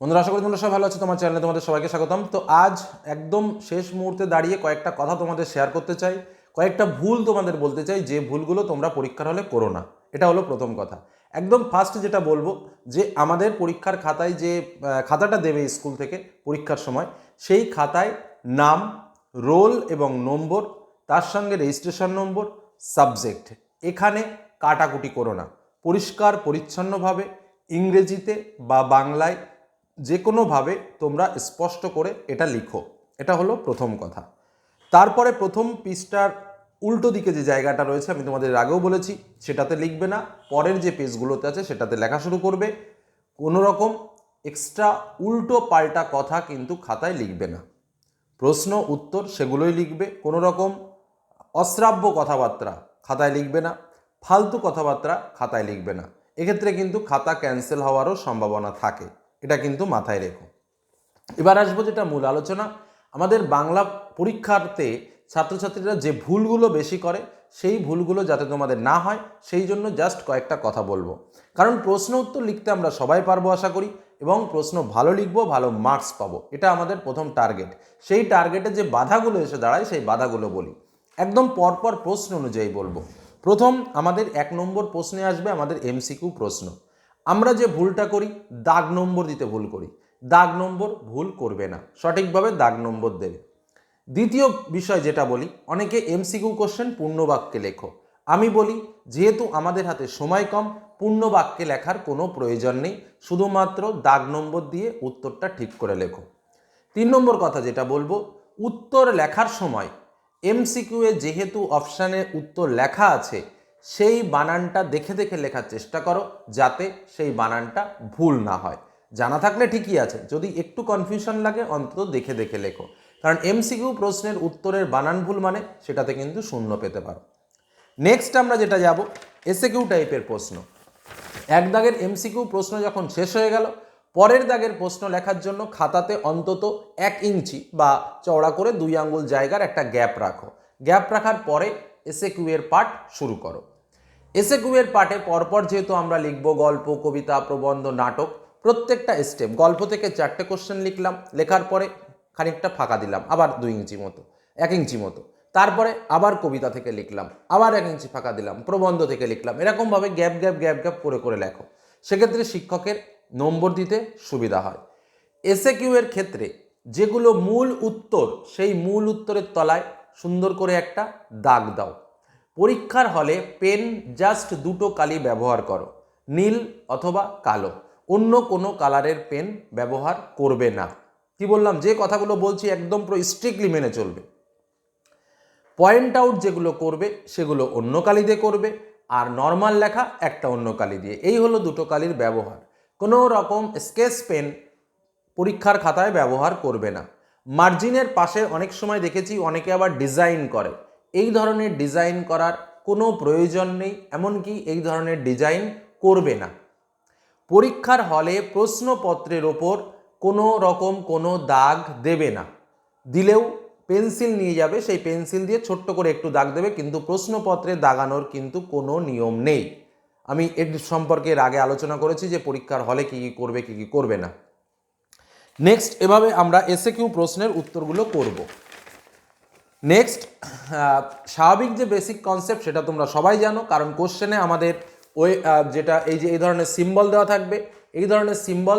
বন্ধুরা, আশা করি তোমরা সবাই ভালো আছো, তোমার চ্যানেলে তোমাদের সবাইকে স্বাগতম। তো আজ একদম শেষ মুহূর্তে দাঁড়িয়ে কয়েকটা কথা তোমাদের শেয়ার করতে চাই, কয়েকটা ভুল তোমাদের বলতে চাই, যে ভুলগুলো তোমরা পরীক্ষার হলে করো না। এটা হলো প্রথম কথা। একদম ফার্স্ট যেটা বলব, যে আমাদের পরীক্ষার খাতায় যে খাতাটা দেবে স্কুল থেকে পরীক্ষার সময়, সেই খাতায় নাম রোল এবং নম্বর, তার সঙ্গে রেজিস্ট্রেশন নম্বর সাবজেক্ট এখানে কাটাকুটি করো না। পরিষ্কার, পরিচ্ছন্নভাবে ইংরেজিতে বা বাংলায় যে কোনোভাবে তোমরা স্পষ্ট করে এটা লিখো। এটা হলো প্রথম কথা। তারপরে প্রথম পৃষ্ঠার উল্টো দিকে যে জায়গাটা রয়েছে, আমি তোমাদের আগেও বলেছি, সেটাতে লিখবে না। পরের যে পেজগুলোতে আছে, সেটাতে লেখা শুরু করবে। কোনো রকম এক্সট্রা উল্টো পাল্টা কথা কিন্তু খাতায় লিখবে না। প্রশ্ন, উত্তর, সেগুলোই লিখবে। কোনো রকম অশ্রাব্য কথাবার্তা খাতায় লিখবে না। ফালতু কথাবার্তা খাতায় লিখবে না। এক্ষেত্রে কিন্তু খাতা ক্যান্সেল হওয়ারও সম্ভাবনা থাকে। এটা কিন্তু মাথায় রেখো। এবার আসব যেটা মূল আলোচনা, আমাদের বাংলা পরীক্ষার্থে ছাত্রছাত্রীরা যে ভুলগুলো বেশি করে, সেই ভুলগুলো যাতে তোমাদের না হয়, সেই জন্য জাস্ট কয়েকটা কথা বলব। কারণ প্রশ্ন উত্তর লিখতে আমরা সবাই পারব আশা করি, এবং প্রশ্ন ভালো লিখব, ভালো মার্কস পাবো। এটা আমাদের প্রথম টার্গেট সেই টার্গেটে যে বাধাগুলো এসে দাঁড়ায়, সেই বাধাগুলো বলি। একদম পরপর প্রশ্ন অনুযায়ী বলব। প্রথম আমাদের এক নম্বর প্রশ্নে আসবে আমাদের এমসিকিউ প্রশ্ন। আমরা যে ভুলটা করি, দাগ নম্বর দিতে ভুল করি। দাগ নম্বর ভুল করবে না। সঠিকভাবে দাগ নম্বর দেবে। দ্বিতীয় বিষয় যেটা বলি, অনেকে এমসিকিউ কোশ্চেন পূর্ণ বাক্যে লেখো। আমি বলি, যেহেতু আমাদের হাতে সময় কম পূর্ণ বাক্যে লেখার কোনো প্রয়োজন নেই, শুধুমাত্র দাগ নম্বর দিয়ে উত্তরটা ঠিক করে লেখো। তিন নম্বর কথা যেটা বলব, উত্তর লেখার সময়, এমসিকিউ এ যেহেতু অপশানে উত্তর লেখা আছে সেই বানানটা দেখে দেখে লেখার চেষ্টা করো যাতে সেই বানানটা ভুল না হয়। জানা থাকলে ঠিকই আছে, যদি একটু কনফিউশন লাগে, অন্তত দেখে দেখে লেখো। কারণ এমসিকিউ প্রশ্নের উত্তরের বানান ভুল মানে সেটাতে কিন্তু শূন্য পেতে পারো। নেক্সট আমরা যেটা যাব এসএকিউ টাইপের প্রশ্ন। এক দাগের এমসিকিউ প্রশ্ন যখন শেষ হয়ে গেল, পরের দাগের প্রশ্ন লেখার জন্য খাতাতে অন্তত এক ইঞ্চি বা চওড়া করে দুই আঙ্গুল জায়গার একটা গ্যাপ রাখো। গ্যাপ রাখার পরে এসএকিউ এর পার্ট শুরু করো। এসএকিউ এর পার্টে পরপর যেহেতু আমরা লিখব গল্প, কবিতা, প্রবন্ধ, নাটক, প্রত্যেকটা স্টেপ গল্প থেকে চারটে কোশ্চেন লিখলাম, লেখার পরে খানিকটা ফাঁকা দিলাম, আবার দুই ইঞ্চি মতো, এক ইঞ্চি মতো। তারপরে আবার কবিতা থেকে লিখলাম, আবার এক ইঞ্চি ফাঁকা দিলাম, প্রবন্ধ থেকে লিখলাম। এরকমভাবে গ্যাপ গ্যাপ গ্যাপ গ্যাপ করে করে লেখো। সেক্ষেত্রে শিক্ষকের নম্বর দিতে সুবিধা হয়। এসএ কিউ এর ক্ষেত্রে যেগুলো মূল উত্তর, সেই মূল উত্তরের তলায় সুন্দর করে একটা দাগ দাও। পরীক্ষার হলে পেন জাস্ট দুটো কালি ব্যবহার করো, নীল অথবা কালো। অন্য কোনো কালারের পেন ব্যবহার করবে না। কি বললাম? যে কথাগুলো বলছি একদম পুরো স্ট্রিক্টলি মেনে চলবে। পয়েন্ট আউট যেগুলো করবে, সেগুলো অন্য কালি দিয়ে করবে, আর নর্মাল লেখা একটা অন্য কালি দিয়ে। এই হলো দুটো কালির ব্যবহার। কোনো রকম স্কেচ পেন পরীক্ষার খাতায় ব্যবহার করবে না। মার্জিনের পাশে অনেক সময় দেখেছি, অনেকে আবার ডিজাইন করে। এই ধরনের ডিজাইন করার কোনো প্রয়োজন নেই, এমনকি এই ধরনের ডিজাইন করবে না। পরীক্ষার হলে প্রশ্নপত্রের ওপর কোনো রকম কোনো দাগ দেবে না। দিলেও পেন্সিল নিয়ে যাবে, সেই পেন্সিল দিয়ে ছোট্ট করে একটু দাগ দেবে, কিন্তু প্রশ্নপত্রে দাগানোর কিন্তু কোনো নিয়ম নেই। আমি এর সম্পর্কে এর আগে আলোচনা করেছি যে পরীক্ষার হলে কী কী করবে, কী কী করবে না। নেক্সট এভাবে আমরা এসে কিউ প্রশ্নের উত্তরগুলো করব। নেক্সট স্বাভাবিক যে বেসিক কনসেপ্ট সেটা তোমরা সবাই জানো, কারণ কোশ্চেনে আমাদের ওই যেটা এই যে, এই ধরনের সিম্বল দেওয়া থাকবে, এই ধরনের সিম্বল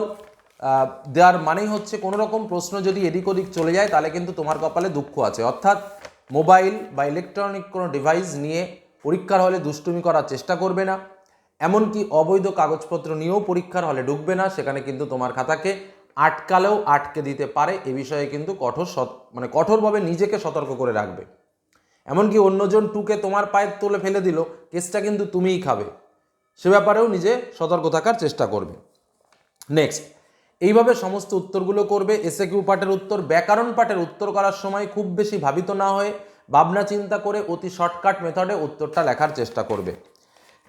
দেওয়ার মানেই হচ্ছে কোনো রকম প্রশ্ন যদি এদিক ওদিক চলে যায়, তাহলে কিন্তু তোমার কপালে দুঃখ আছে। অর্থাৎ মোবাইল বা ইলেকট্রনিক কোনো ডিভাইস নিয়ে পরীক্ষার হলে দুষ্টুমি করার চেষ্টা করবে না। এমনকি অবৈধ কাগজপত্র নিয়েও পরীক্ষার হলে ঢুকবে না, সেখানে কিন্তু তোমার খাতাকে আটকালেও আটকে দিতে পারে, এ বিষয়ে কিন্তু কঠোর মানে কঠোরভাবে নিজেকে সতর্ক করে রাখবে। এমনকি অন্যজন টুকে তোমার পায়ের তোলে ফেলে দিল, কেসটা কিন্তু তুমিই খাবে। সে ব্যাপারেও নিজে সতর্ক থাকার চেষ্টা করবে। নেক্সট এইভাবে সমস্ত উত্তরগুলো করবে। এসে কিউ পাঠের উত্তর, ব্যাকরণ পাঠের উত্তর করার সময় খুব বেশি ভাবিত না হয়ে ভাবনা চিন্তা করে অতি শর্টকাট মেথডে উত্তরটা লেখার চেষ্টা করবে।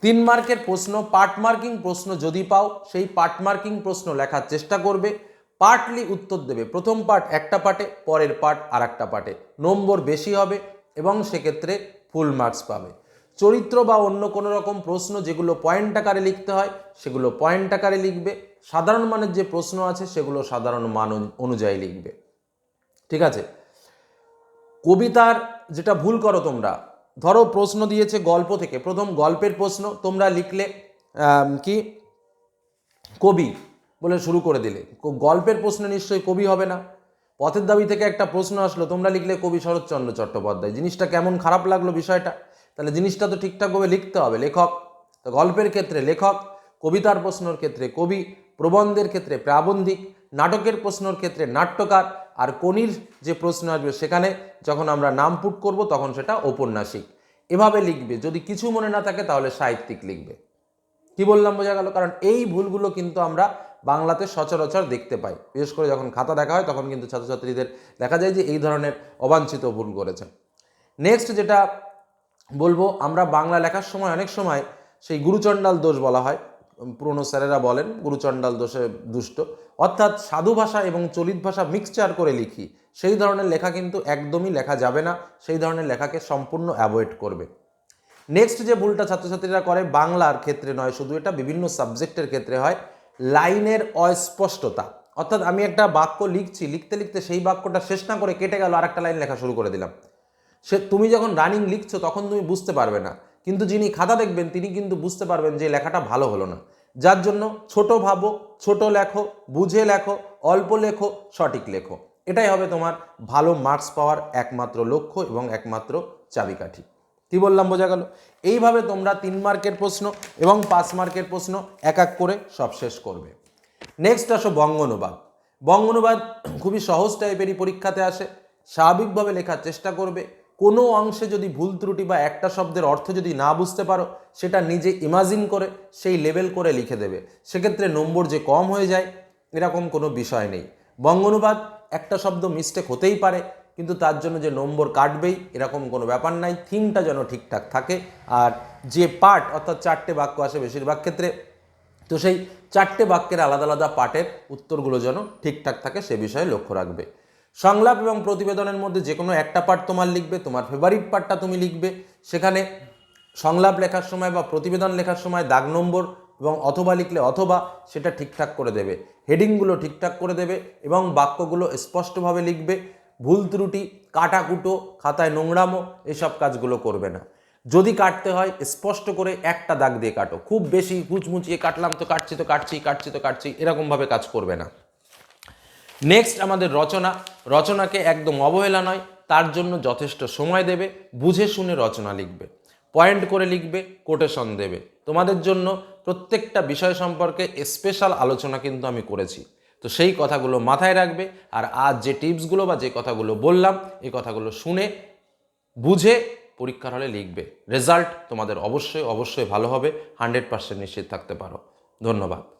তিন মার্কের প্রশ্ন পার্ট মার্কিং প্রশ্ন যদি পাও, সেই পার্ট মার্কিং প্রশ্ন লেখার চেষ্টা করবে। পার্টলি উত্তর দেবে। প্রথম পার্ট একটা পার্টে পরের পার্ট আর একটা পার্টে নম্বর বেশি হবে এবং সেক্ষেত্রে ফুল মার্কস পাবে। চরিত্র বা অন্য কোনো রকম প্রশ্ন যেগুলো পয়েন্ট আকারে লিখতে হয়, সেগুলো পয়েন্ট আকারে লিখবে। সাধারণ মানের যে প্রশ্ন আছে, সেগুলো সাধারণ মান অনুযায়ী লিখবে। ঠিক আছে? কবিতার যেটা ভুল করো তোমরা, ধরো প্রশ্ন দিয়েছে গল্প থেকে, প্রথম গল্পের প্রশ্ন তোমরা লিখলে কি? কবি। বলে শুরু করে দিলে। গল্পের প্রশ্নে নিশ্চয়ই কবি হবে না। পথের দাবি থেকে একটা প্রশ্ন আসলো, তোমরা লিখলে কবি শরৎচন্দ্র চট্টোপাধ্যায়। জিনিসটা কেমন খারাপ লাগল বিষয়টা? তাহলে জিনিসটা তো ঠিকঠাকভাবে লিখতে হবে, লেখক। তো গল্পের ক্ষেত্রে লেখক, কবিতার প্রশ্নর ক্ষেত্রে কবি, প্রবন্ধের ক্ষেত্রে প্রাবন্ধিক, নাটকের প্রশ্নর ক্ষেত্রে নাট্যকার আর কনির যে প্রশ্ন আসবে সেখানে যখন আমরা নাম পুট করব তখন সেটা ঔপন্যাসিক। এভাবে লিখবে, যদি কিছু মনে না থাকে তাহলে সাহিত্যিক লিখবে। কি বললাম বোঝা গেল? কারণ এই ভুলগুলো কিন্তু আমরা বাংলাতে সচরাচর দেখতে পাই। বিশেষ করে যখন খাতা দেখা হয়, তখন কিন্তু ছাত্রছাত্রীদের দেখা যায় যে এই ধরনের অবাঞ্ছিত ভুল করেছেন নেক্সট যেটা বলব, আমরা বাংলা লেখার সময় অনেক সময় সেই গুরুচণ্ডাল দোষ বলা হয়। পুরনো স্যারেরা বলেন, গুরুচণ্ডাল দোষে দুষ্ট। অর্থাৎ সাধু ভাষা এবং চলিত ভাষা মিক্সচার করে লিখি। সেই ধরনের লেখা কিন্তু একদমই লেখা যাবে না। সেই ধরনের লেখাকে সম্পূর্ণ অ্যাভয়েড করবে। নেক্সট যে ভুলটা ছাত্রছাত্রীরা করে, বাংলার ক্ষেত্রে নয়, শুধু এটা বিভিন্ন সাবজেক্টের ক্ষেত্রে হয়। লাইনের অস্পষ্টতা। অর্থাৎ আমি একটা বাক্য লিখছি, লিখতে লিখতে সেই বাক্যটা শেষ না করে কেটে গেল আর একটা লাইন লেখা শুরু করে দিলাম। সে, তুমি যখন রানিং লিখছো, তখন তুমি বুঝতে পারবে না। কিন্তু যিনি খাতা দেখবেন, তিনি কিন্তু বুঝতে পারবেন যে লেখাটা ভালো হলো না। যার জন্য ছোট ভাবো, ছোট লেখো, বুঝে লেখো, অল্প লেখো, সঠিক লেখো। এটাই হবে তোমার ভালো মার্কস পাওয়ার একমাত্র লক্ষ্য এবং একমাত্র চাবিকাঠি। কি বললাম বোঝা গেল। এইভাবে তোমরা তিন মার্কের প্রশ্ন এবং পাঁচ মার্কের প্রশ্ন এক এক করে সব শেষ করবে। নেক্সট আসো বঙ্গানুবাদ। বঙ্গানুবাদ খুবই সহজ টাইপেরই পরীক্ষাতে আসে, স্বাভাবিকভাবে লেখার চেষ্টা করবে। কোনো অংশে যদি ভুল ত্রুটি বা একটা শব্দের অর্থ যদি না বুঝতে পারো, সেটা নিজে ইমাজিন করে সেই লেভেল করে লিখে দেবে। সেক্ষেত্রে নম্বর যে কম হয়ে যায়, এরকম কোনো বিষয় নেই। বঙ্গানুবাদ একটা শব্দ মিস্টেক হতেই পারে কিন্তু তার জন্য যে নম্বর কাটবেই, এরকম কোনো ব্যাপার নাই। থিমটা যেন ঠিকঠাক থাকে। আর যে পার্ট, অর্থাৎ চারটে বাক্য আসে বেশিরভাগ ক্ষেত্রে, তো সেই চারটে বাক্যের আলাদা আলাদা পার্টের উত্তরগুলো যেন ঠিকঠাক থাকে, সে বিষয়ে লক্ষ্য রাখবে। সংলাপ এবং প্রতিবেদনের মধ্যে যে কোনো একটা পার্ট তোমার লিখবে, তোমার ফেভারিট পার্টটা তুমি লিখবে। সেখানে সংলাপ লেখার সময় বা প্রতিবেদন লেখার সময় দাগ নম্বর এবং অথবা লিখলে অথবা সেটা ঠিকঠাক করে দেবে। হেডিংগুলো ঠিকঠাক করে দেবে এবং বাক্যগুলো স্পষ্টভাবে লিখবে। ভুল ত্রুটি, কাটাকুটো, খাতায় নোংরামো, এসব কাজগুলো করবে না। যদি কাটতে হয়, স্পষ্ট করে একটা দাগ দিয়ে কাটো। খুব বেশি কুচমুচিয়ে কাটলাম তো কাটছি তো কাটছি কাটছি, তো কাটছি, এরকমভাবে কাজ করবে না। নেক্সট আমাদের রচনা। রচনাকে একদম অবহেলা নয়, তার জন্য যথেষ্ট সময় দেবে, বুঝে শুনে রচনা লিখবে। পয়েন্ট করে লিখবে, কোটেশন দেবে। তোমাদের জন্য প্রত্যেকটা বিষয় সম্পর্কে স্পেশাল আলোচনা কিন্তু আমি করেছি। তো সেই কথাগুলো মাথায় রাখবে। আর আজ যে টিপসগুলো বা যে কথাগুলো বললাম, এই কথাগুলো শুনে, বুঝে পরীক্ষার হলে লিখবে। রেজাল্ট তোমাদের অবশ্যই অবশ্যই ভালো হবে। হান্ড্রেড পার্সেন্ট নিশ্চিত থাকতে পারো। ধন্যবাদ।